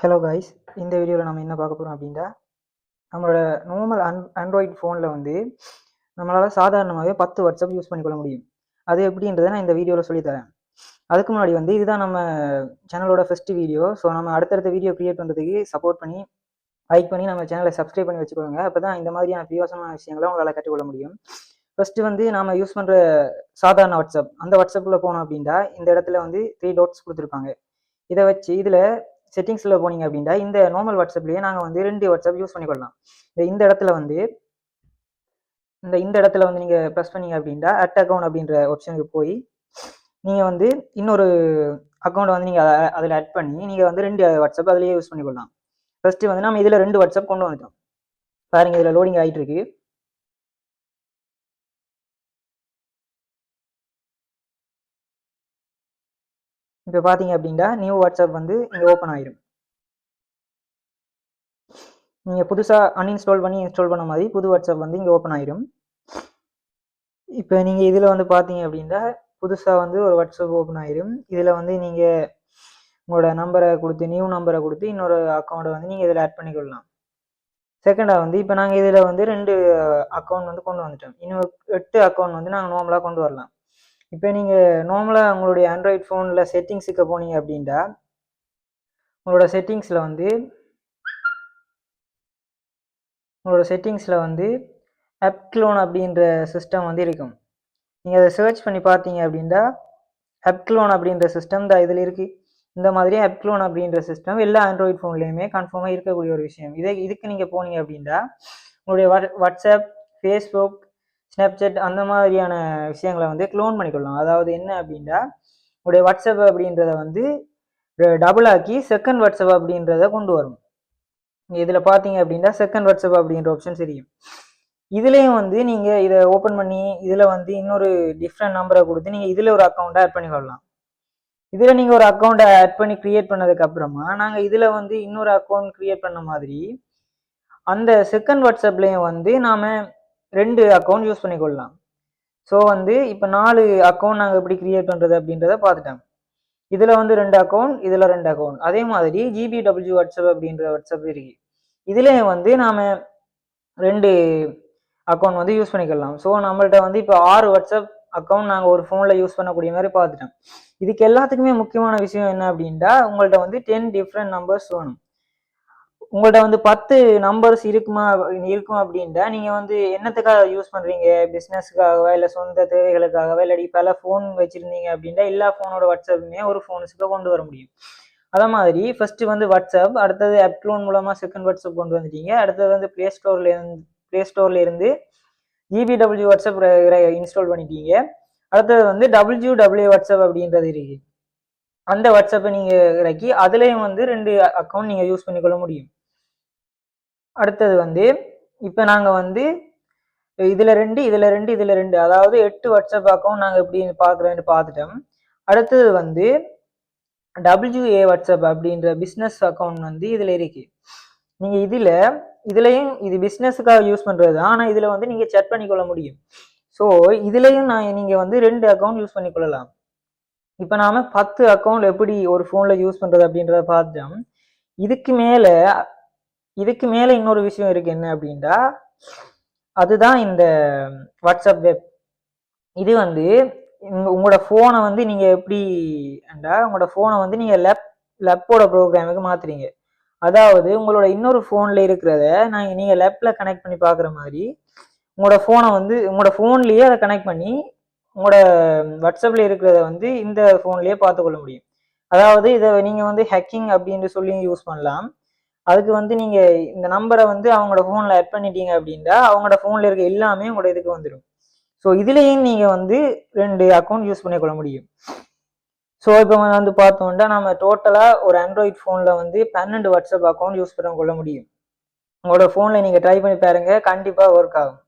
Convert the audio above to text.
Hello guys இந்த வீடியோவில் நம்ம என்ன பார்க்க போகிறோம் அப்படின்னா நம்மளோட நார்மல் அன் ஆண்ட்ராய்டு ஃபோனில் வந்து நம்மளால் சாதாரணமாகவே பத்து வாட்ஸ்அப் யூஸ் பண்ணிக்கொள்ள முடியும். அது எப்படின்றத நான் இந்த வீடியோவில் சொல்லித்தரேன் அதுக்கு முன்னாடி வந்து இதுதான் நம்ம சேனலோட ஃபஸ்ட்டு வீடியோ ஸோ நம்ம அடுத்தடுத்த வீடியோ க்ரியேட் பண்ணுறதுக்கு சப்போர்ட் பண்ணி லைக் பண்ணி நம்ம சேனலை சப்ஸ்கிரைப் பண்ணி வச்சுக்கோங்க. அப்போ தான் இந்த மாதிரியான பிரியோசமான விஷயங்களை உங்களால் கற்றுக்கொள்ள முடியும். ஃபஸ்ட்டு வந்து நாம் யூஸ் பண்ணுற சாதாரண வாட்ஸ்அப் அந்த வாட்ஸ்அப்பில் போனோம் அப்படின்னா இந்த இடத்துல வந்து த்ரீ டோட்ஸ் கொடுத்துருப்பாங்க. இதை வச்சு இதில் செட்டிங்ஸில் போனீங்க அப்படின்னா இந்த நார்மல் வாட்ஸ்அப்லேயே நாங்கள் வந்து ரெண்டு வாட்ஸ்அப் யூஸ் பண்ணிக்கொள்ளலாம். இந்த இந்த இடத்துல வந்து இந்த இந்த இடத்துல வந்து நீங்கள் ப்ரெஸ் பண்ணீங்க அப்படின்னா அட் அக்கௌண்ட் அப்படின்ற ஆப்ஷனுக்கு போய் நீங்கள் வந்து இன்னொரு அக்கௌண்ட்டை வந்து நீங்கள் அதில் ஆட் பண்ணி நீங்கள் வந்து ரெண்டு வாட்ஸ்அப் அதிலேயே யூஸ் பண்ணிக்கொள்ளலாம். ஃபஸ்ட்டு வந்து நம்ம இதில் ரெண்டு வாட்ஸ்அப் கொண்டு வந்துட்டோம். பாருங்க இதில் லோடிங் ஆகிட்டு இருக்கு இப்போ பார்த்தீங்க அப்படின்னா நியூ வாட்ஸ்அப் வந்து இங்கே ஓப்பன் ஆயிடும் நீங்கள் புதுசாக அன்இன்ஸ்டால் பண்ணி இன்ஸ்டால் பண்ண மாதிரி புது வாட்ஸ்அப் வந்து இங்கே ஓப்பன் ஆயிடும் இப்போ நீங்கள் இதில் வந்து பார்த்தீங்க அப்படின்னா புதுசாக வந்து ஒரு வாட்ஸ்அப் ஓப்பன் ஆயிடும் இதில் வந்து நீங்கள் உங்களோட நம்பரை கொடுத்து நியூ நம்பரை கொடுத்து இன்னொரு அக்கௌண்ட்டை வந்து நீங்கள் இதில் ஆட் பண்ணிக்கொள்ளலாம். செகண்டாக வந்து இப்போ நாங்கள் இதில் வந்து ரெண்டு அக்கௌண்ட் வந்து கொண்டு வந்துட்டோம். இன்னும் எட்டு அக்கௌண்ட் வந்து நாங்கள் நார்மலாக கொண்டு வரலாம். இப்போ நீங்கள் நார்மலாக உங்களுடைய ஆண்ட்ராய்ட் ஃபோனில் செட்டிங்ஸுக்கு போனீங்க அப்படின்ட்டா உங்களோட செட்டிங்ஸில் வந்து உங்களோட செட்டிங்ஸில் வந்து அப்க்ளோன் அப்படின்ற சிஸ்டம் வந்து இருக்கும். நீங்கள் அதை சர்ச் பண்ணி பார்த்தீங்க அப்படின்னா அப்க்ளோன் அப்படின்ற சிஸ்டம் தான் இதில் இருக்குது இந்த மாதிரி அப்க்ளோன் அப்படின்ற சிஸ்டம் எல்லா ஆண்ட்ராய்ட் ஃபோன்லேயுமே கன்ஃபார்மாக இருக்கக்கூடிய ஒரு விஷயம். இதே இதுக்கு நீங்கள் போனீங்க அப்படின்னா உங்களுடைய வாட்ஸ்அப் ஃபேஸ்புக் ஸ்னாப்சாட் அந்த மாதிரியான விஷயங்களை வந்து க்ளோன் பண்ணிக்கொள்ளலாம். அதாவது என்ன அப்படின்னா உடைய வாட்ஸ்அப் அப்படின்றத வந்து டபுள் ஆக்கி செகண்ட் வாட்ஸ்அப் அப்படின்றத கொண்டு வரும். இதில் பார்த்தீங்க அப்படின்னா செகண்ட் வாட்ஸ்அப் அப்படின்ற ஆப்ஷன் தெரியும். இதுலேயும் வந்து நீங்கள் இதை ஓப்பன் பண்ணி இதில் வந்து இன்னொரு டிஃப்ரெண்ட் நம்பரை கொடுத்து நீங்கள் இதில் ஒரு அக்கௌண்ட்டை ஆட் பண்ணிக்கொள்ளலாம். இதில் நீங்கள் ஒரு அக்கௌண்ட்டை ஆட் பண்ணி க்ரியேட் பண்ணதுக்கு அப்புறமா நாங்கள் இதில் வந்து இன்னொரு அக்கௌண்ட் க்ரியேட் பண்ண மாதிரி அந்த செகண்ட் வாட்ஸ்அப்லேயும் வந்து நாம் ரெண்டு அக்கௌண்ட் யூஸ் பண்ணிக்கொள்ளலாம். ஸோ வந்து இப்போ நாலு அக்கௌண்ட் நாங்கள் எப்படி க்ரியேட் பண்ணுறது அப்படின்றத பார்த்துட்டோம் இதில் வந்து ரெண்டு அக்கௌண்ட் இதில் ரெண்டு அக்கௌண்ட் அதே மாதிரி ஜிபிடபிள்யூ வாட்ஸ்அப் அப்படின்ற வாட்ஸ்அப் இருக்கு. இதுலேயும் வந்து நாம் ரெண்டு அக்கௌண்ட் வந்து யூஸ் பண்ணிக்கலாம் ஸோ நம்மள்கிட்ட வந்து இப்போ ஆறு வாட்ஸ்அப் அக்கௌண்ட் நாங்கள் ஒரு ஃபோனில் யூஸ் பண்ணக்கூடிய மாதிரி பார்த்துட்டோம். இதுக்கு எல்லாத்துக்குமே முக்கியமான விஷயம் என்ன அப்படின்ட்டா உங்கள்கிட்ட வந்து டென் டிஃப்ரெண்ட் நம்பர்ஸ் வேணும். உங்கள்ட்ட வந்து பத்து நம்பர்ஸ் இருக்குமா இருக்கும் அப்படின்ட்டா நீங்கள் வந்து என்னத்துக்காக யூஸ் பண்ணுறீங்க பிஸ்னஸ்க்காகவா இல்லை சொந்த தேவைகளுக்காகவா இல்லாட்டி பல ஃபோன் வச்சுருந்தீங்க அப்படின்ட்டா எல்லா ஃபோனோட வாட்ஸ்அப்புமே ஒரு ஃபோனுக்கு கொண்டு வர முடியும். அதே மாதிரி ஃபஸ்ட்டு வந்து வாட்ஸ்அப் அடுத்தது அப்க்ளோன் மூலமாக செகண்ட் வாட்ஸ்அப் கொண்டு வந்துட்டீங்க. அடுத்தது வந்து ப்ளே ஸ்டோரில் இருந்து ப்ளே ஸ்டோர்லேருந்து ஜிபிடபிள்யூ வாட்ஸ்அப் இன்ஸ்டால் பண்ணிட்டீங்க. அடுத்தது வந்து டபிள்யூ டபிள்யூ வாட்ஸ்அப் அப்படின்றது இருக்கு. அந்த வாட்ஸ்அப்பை நீங்கள் இறக்கி அதுலேயும் வந்து ரெண்டு அக்கௌண்ட் நீங்கள் யூஸ் பண்ணிக்கொள்ள முடியும். அடுத்தது வந்து இப்போ நாங்கள் வந்து இதில் ரெண்டு இதில் ரெண்டு இதில் ரெண்டு அதாவது எட்டு வாட்ஸ்அப் அக்கௌண்ட் நாங்கள் எப்படி பார்க்குறேன்னு பார்த்துட்டோம் அடுத்தது வந்து டபிள்யூஏ வாட்ஸ்அப் அப்படின்ற பிஸ்னஸ் அக்கௌண்ட் வந்து இதில் இருக்கு. நீங்கள் இதில் இதுலேயும் இது பிஸ்னஸுக்காக யூஸ் பண்ணுறது தான். ஆனால் இதில் வந்து நீங்கள் செட் பண்ணிக்கொள்ள முடியும். ஸோ இதுலேயும் நான் நீங்கள் வந்து ரெண்டு அக்கௌண்ட் யூஸ் பண்ணிக்கொள்ளலாம் இப்போ நாம் பத்து அக்கௌண்ட் எப்படி ஒரு ஃபோனில் யூஸ் பண்ணுறது அப்படின்றத பார்த்தோம் இதுக்கு மேலே இதுக்கு மேலே இன்னொரு விஷயம் இருக்குது என்ன அப்படின்டா அதுதான் இந்த வாட்ஸ்அப் வெப் இது வந்து உங்களோட ஃபோனை வந்து நீங்கள் எப்படிண்டா உங்களோட ஃபோனை வந்து நீங்கள் லெப் லெப்போட ப்ரோக்ராமுக்கு மாற்றுறீங்க அதாவது உங்களோட இன்னொரு ஃபோனில் இருக்கிறத நாங்கள் நீங்கள் லெப்பில் கனெக்ட் பண்ணி பார்க்குற மாதிரி உங்களோட ஃபோனை வந்து உங்களோட ஃபோன்லேயே அதை கனெக்ட் பண்ணி உங்களோட வாட்ஸ்அப்பில் இருக்கிறத வந்து இந்த ஃபோன்லேயே பார்த்துக்கொள்ள முடியும். அதாவது இதை நீங்கள் வந்து ஹேக்கிங் அப்படின்னு சொல்லி யூஸ் பண்ணலாம். அதுக்கு வந்து நீங்கள் இந்த நம்பரை வந்து அவங்களோட ஃபோனில் ஆட் பண்ணிட்டீங்க அப்படின்னா அவங்களோட ஃபோனில் இருக்க எல்லாமே உங்களோட இதுக்கு வந்துடும் ஸோ இதுலேயும் நீங்கள் வந்து ரெண்டு அக்கௌண்ட் யூஸ் பண்ணிக்கொள்ள முடியும். ஸோ இப்போ வந்து பார்த்தோம்னா நம்ம டோட்டலாக ஒரு ஆண்ட்ராய்ட் ஃபோனில் வந்து பன்னெண்டு வாட்ஸ்அப் அக்கௌண்ட் யூஸ் பண்ண கொள்ள முடியும். உங்களோட ஃபோனில் நீங்கள் ட்ரை பண்ணி பாருங்கள் கண்டிப்பாக ஒர்க் ஆகும்.